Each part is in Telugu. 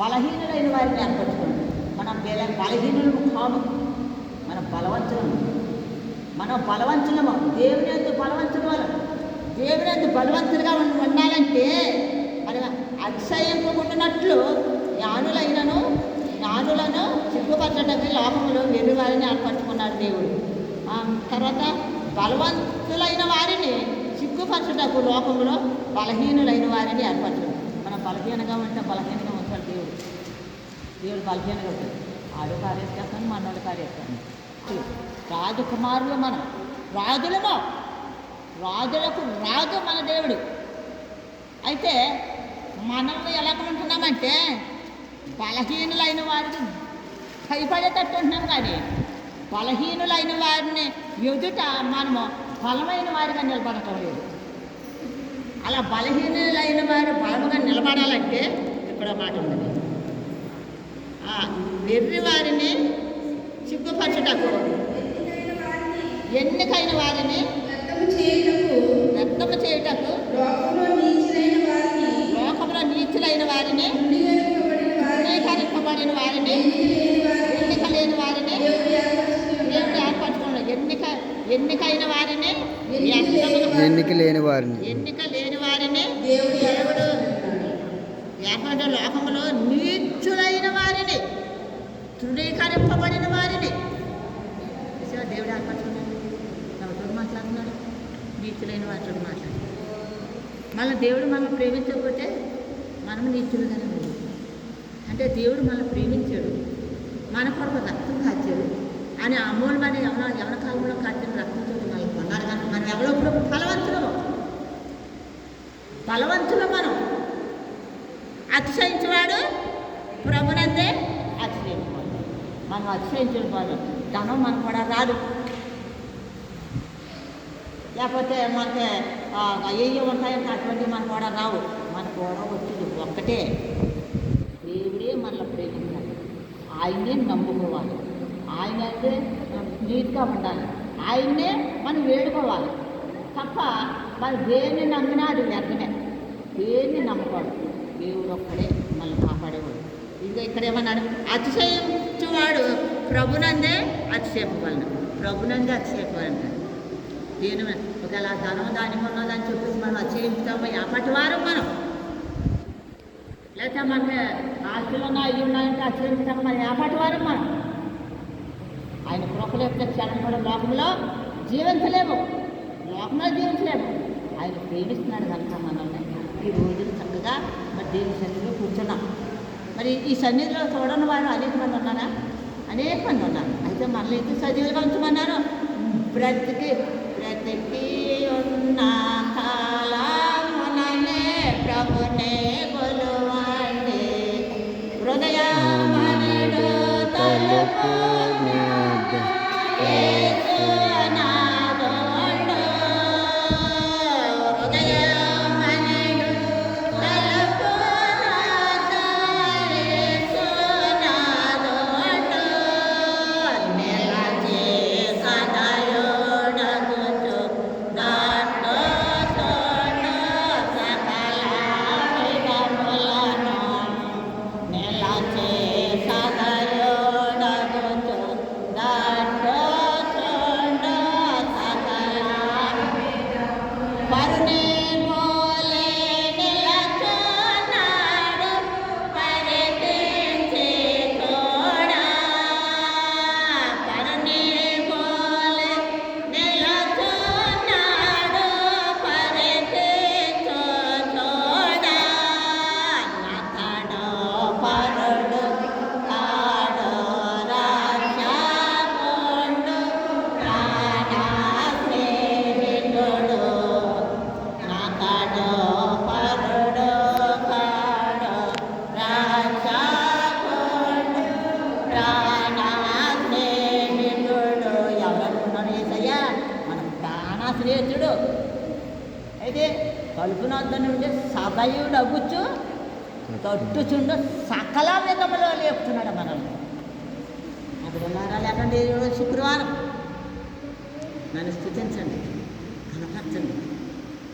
బలహీనులైన వారిని ఏర్పరచుకోండి. మనం బల బలహీనులు కాదు. మనం బలవంతులము మనం బలవంతులము. దేవుని యొక్క బలవంతుల వల్ల దేవుని యొక్క బలవంతులుగా ఉండాలంటే మరి అతిశయింపకుండానట్లు జ్ఞానులైనను జ్ఞానులను సిగ్గుపరచడానికి లోపములు వెర్రి వారిని ఏర్పరచుకున్నాడు దేవుడు. తర్వాత బలవంతులైన వారిని సిగ్గుపరచుటకు లోకంలో బలహీనులైన వారిని ఏర్పరచడం బలహీనంగా ఉంటే బలహీనంగా ఉంటాడు దేవుడు. దేవుడు బలహీనంగా ఉంటాడు. ఆడు కార్యస్తాను మనోడు కార్యస్తాను రాజకుమారులు మనం. రాజులము రాజులకు రాజు మన దేవుడు. అయితే మనల్ని ఎలా ఉంటున్నామంటే బలహీనులైన వారికి భయపడేటట్టు ఉంటున్నాం కానీ బలహీనులైన వారిని ఎదుట మనము బలమైన వారిగా నిలబడటం లేదు. అలా బలహీనులైన వారు బలముగా నిలబడాలంటే ఇక్కడ మాట ఉంది. వెర్రి వారిని సిగ్గుపరచుటకు ఎన్నికైన వారిని వ్యక్తము చేయుటకు వ్యక్తము చేయుటకు లోకంలో నీచులైన వారిని లోకంలో నీచులైన వారిని తృణీకరింపబడిన వారిని అంగీకరింపబడిన వారిని ఎన్నిక లేని వారిని ఎన్నిక లేని వారిని దేవుడు ఏర్పరచుకున్నాడు. దేవుడు ఏర్పరచుకున్నాడు ఎన్నిక ఎన్నికైన వారిని వ్యక్తముగా ఎన్నిక లేని వారిని ఎన్నిక లేని వారిని దేవుడు దేవుడు ఏర్పరచుకున్నాడు. లోకంలో నీచులైన వారిని తృణీకరింపబడిన వారిని. దేవుడు ఏర్పరచుకున్నాడు ఎవరితో మాట్లాడుతున్నాడు. నీచులైన వారితో మాట్లాడుతున్నాడు. మళ్ళీ దేవుడు మనం ప్రేమించకపోతే మనం నీచులుగానే ఉన్నాం. అంటే దేవుడు మనల్ని ప్రేమించాడు. మన కొరకు రక్తం కాచాడు. అని అమూల్యమైన యవన యవన కాలంలో కాచిన రక్తంతో మనల్ని కొన్నాడు. కనుక మనం ఎవరో ఇప్పుడు ఫలవంతులము బలవంతులు మనం. అతిశయించేవాడు ప్రభునందే అతిశయించుకోవాలి. మనం అతిశయించుకోవాలి. ధనం మనకు కూడా రాదు. లేకపోతే మనకి అయ్యో ఉంటాయంటే అటువంటివి మనకు కూడా రావు. మనకు కూడా వచ్చేది ఒక్కటే. దేవుడే మనల్ని ప్రేమించాలి. ఆయన్నే నమ్ముకోవాలి. ఆయన అయితే నీట్గా ఉండాలి. ఆయన్నే మనం వేడుకోవాలి. తప్ప మరి దేన్ని నమ్మినా అది వ్యర్థమే. దేన్ని నమ్మకూడదు? దేవుడు ఒక్కడే మనల్ని కాపాడేవాడు. ఇంకా ఇక్కడ ఏమన్నాడు అతిశయించువాడు ప్రభునందే అతిశయపవలను ప్రభునందే అతిశయపవలంటాడు దేని ఒకవేళ ధనం దాని ఉన్నదని చెప్పేసి మనం అతిశయించుతామో అప్పటి వారం మనం. లేకపోతే మనకి ఆస్తులు ఉన్నాయి అవి ఉన్నాయంటే అతిశయించుతాం మనం ఎప్పటి వారు మనం? ఆయన కృపలు యొక్క క్షణం కూడా లోకంలో జీవించలేము. లోకంలో జీవించలేము. ఆయన ప్రేమిస్తున్నాడు కనుక మనల్ని. ఈ రోజున చక్కగా మరి దేవుని సన్నిధిలో కూర్చున్నాం. మరి ఈ సన్నిధిలో చూడని వారు అనేక మంది ఉన్నారా? అనేక మంది ఉన్నారు. అయితే మనల్ని అయితే సజీవులుగా ఉంచమన్నారు బ్రతికి బ్రతికి ఉన్నా. అయితే కలుపునొద్ద ఉంటే సదయుడు అగ్గుచ్చు తట్టుచుండు సకల విధములో లేపుతున్నాడు మనల్ని. అప్పుడు ఉన్నారా లేకండి శుక్రవారం. నన్ను స్థుతించండి కనపరచండి.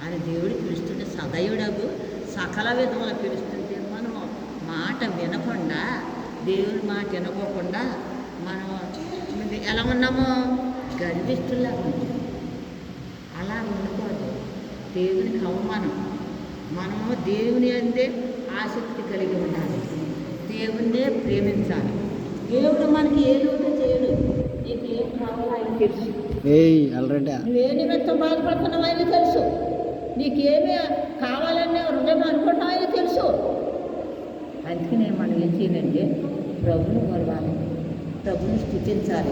ఆయన దేవుడు పిలుస్తుంటే సదయుడగు సకల విధములు పిలుస్తుంటే మనము మాట వినకుండా దేవుని మాట వినకోకుండా మనం ఎలా ఉన్నామో? గర్విస్తులా దేవునికి అవమానం. మనము దేవుని అందే ఆసక్తి కలిగి ఉండాలి. దేవుణ్ణే ప్రేమించాలి. దేవుడు మనకి ఏ లోటు చేయడు. నీకు ఏం కావాలో ఆయన తెలుసు. నువ్వే నిమిత్తం బాధపడుతున్నావు ఆయన తెలుసు. నీకేమి కావాలనే హృదయం అనుకుంటావు ఆయన తెలుసు. అందుకనే మనం ఏం చేయాలంటే ప్రభుని కొలవాలి ప్రభుని స్థుతించాలి.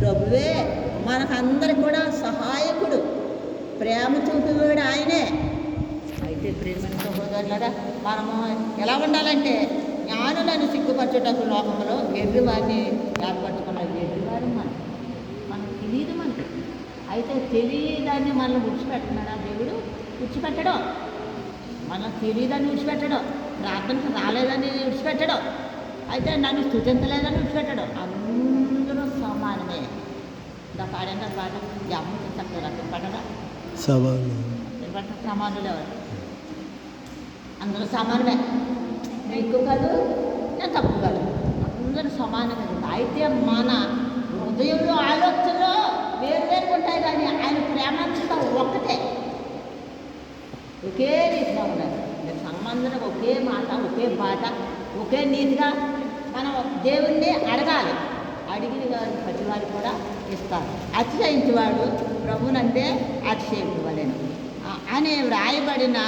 ప్రభువే మనకందరికి కూడా సహాయకుడు. ప్రేమ చూపేవాడు ఆయనే. అయితే ప్రేమ సహోదరులరా మనము ఎలా ఉండాలంటే జ్ఞానులను సిగ్గుపరచుటకు లోకంలో వెర్రివారిని ఏర్పరచుకున్న వెర్రివారు మనం. మనకు తెలియదు మనకి అయితే తెలియదాన్ని మనల్ని విడిచిపెట్టడా దేవుడు? విడిచిపెట్టడం. మనం తెలియదని విడిచిపెట్టడం. ప్రార్థనకు రాలేదని విడిచిపెట్టడం. అయితే నన్ను స్థుతించలేదని విడిచిపెట్టడం. అందరూ సమానమే. ఇంకా పాడంటే పాట. అమ్మ చక్కగా పడదా సవాలు. సమానులు ఎవరు? అందరూ సమానమే. నేను ఎక్కువ కాదు నేను తక్కువ కాదు. అందరూ సమానమే. అయితే మన హృదయంలో ఆలోచనలు వేరు వేరు ఉంటాయి కానీ ఆయన ప్రేమాంశత ఒక్కటే. ఒకే రీతిగా ఉండాలి. సంబంధం ఒకే మాట ఒకే పాట ఒకే నీతిగా మనం దేవుణ్ణి అడగాలి. అడిగిన వారు ప్రతి వారు కూడా ఇస్తారు. అతిశయించేవాడు ప్రభునంటే అతిశయించవలేను అనే అని వ్రాయబడిన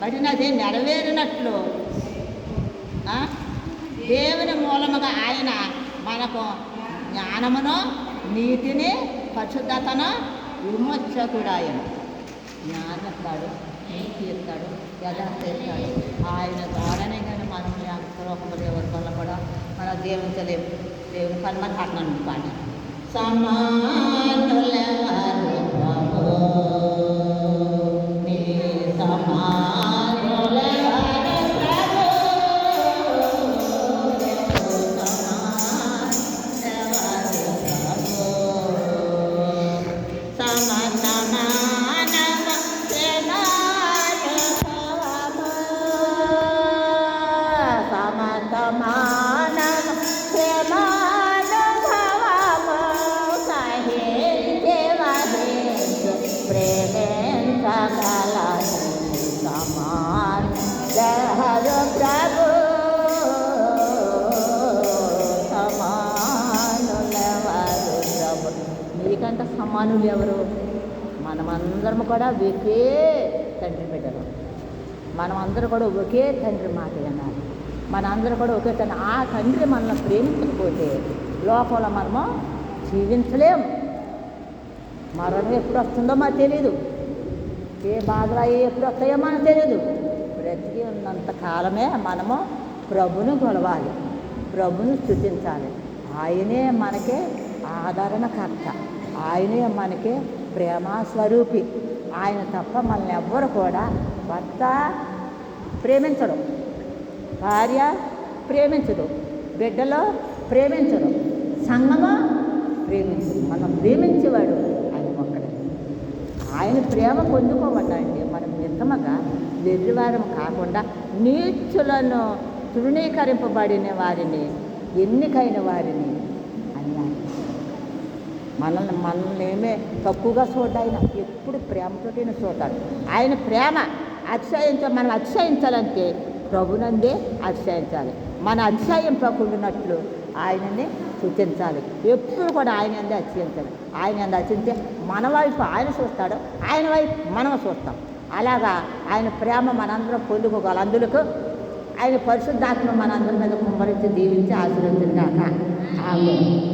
బడినది నెరవేరినట్లు దేవుని మూలముగా ఆయన మనకు జ్ఞానమును నీతిని పరిశుద్ధతను విమోచకుడాయను. జ్ఞానం ఇస్తాడు నీతి ఇస్తాడు యథార్థ ఇస్తాడు. ఆయన ద్వారానే కానీ మనం లోకంలో ఎవరు వల్ల కూడా మనం జీవించలేము దేవుని పని మన పట్టణం సమానులు ఎవరు? మనమందరం కూడా ఒకే తండ్రి బిడ్డలు. మనమందరం కూడా ఒకే తండ్రి మాట వినాలి మనందరం కూడా ఒకే తండ్రి. ఆ తండ్రి మనల్ని ప్రేమించకపోతే లోకంలో మనము జీవించలేం. మరణం ఎప్పుడు వస్తుందో మాకు తెలియదు ఏ బాధలు అవి ఎప్పుడు వస్తాయో మనకు తెలియదు బ్రతికి ఉన్నంత కాలమే మనము ప్రభును కొలవాలి. ప్రభును స్థుతించాలి. ఆయనే మనకే ఆదరణకర్త. ఆయనే మనకి ప్రేమస్వరూపి. ఆయన తప్ప మనల్ని ఎవ్వరు కూడా భర్త ప్రేమించడు భార్య ప్రేమించదు. బిడ్డలో ప్రేమించడు సంగమా ప్రేమించదు. మనం ప్రేమించేవాడు ఆయన ఒక్కడే. ఆయన ప్రేమ పొందుకోవటండి మనం నిజముగా వెర్రివారం కాకుండా నీచులను తృణీకరింపబడిన వారిని ఎన్నికైన వారిని అన్నారు మనల్ని మనల్ని ఏమే తక్కువగా చూడ ఆయన. ఎప్పుడు ప్రేమతోనే చూడాలి ఆయన ప్రేమ అతిశయించ మనం అతిశయించాలంటే ప్రభునందే అతిశయించాలి. మన అతిశయింపకుండానట్లు ఆయనని సూచించాలి. ఎప్పుడు కూడా ఆయన అందే అతిశయించాలి. ఆయన అందే అతిశించే మన వైపు ఆయన చూస్తాడు ఆయన వైపు మనం చూస్తాం అలాగా ఆయన ప్రేమ మనందరం పొందుకోగల. అందులకు ఆయన పరిశుద్ధాత్మ మనందరి మీద కుమ్మరించి దీవించి ఆశీర్వదించాక ఆమె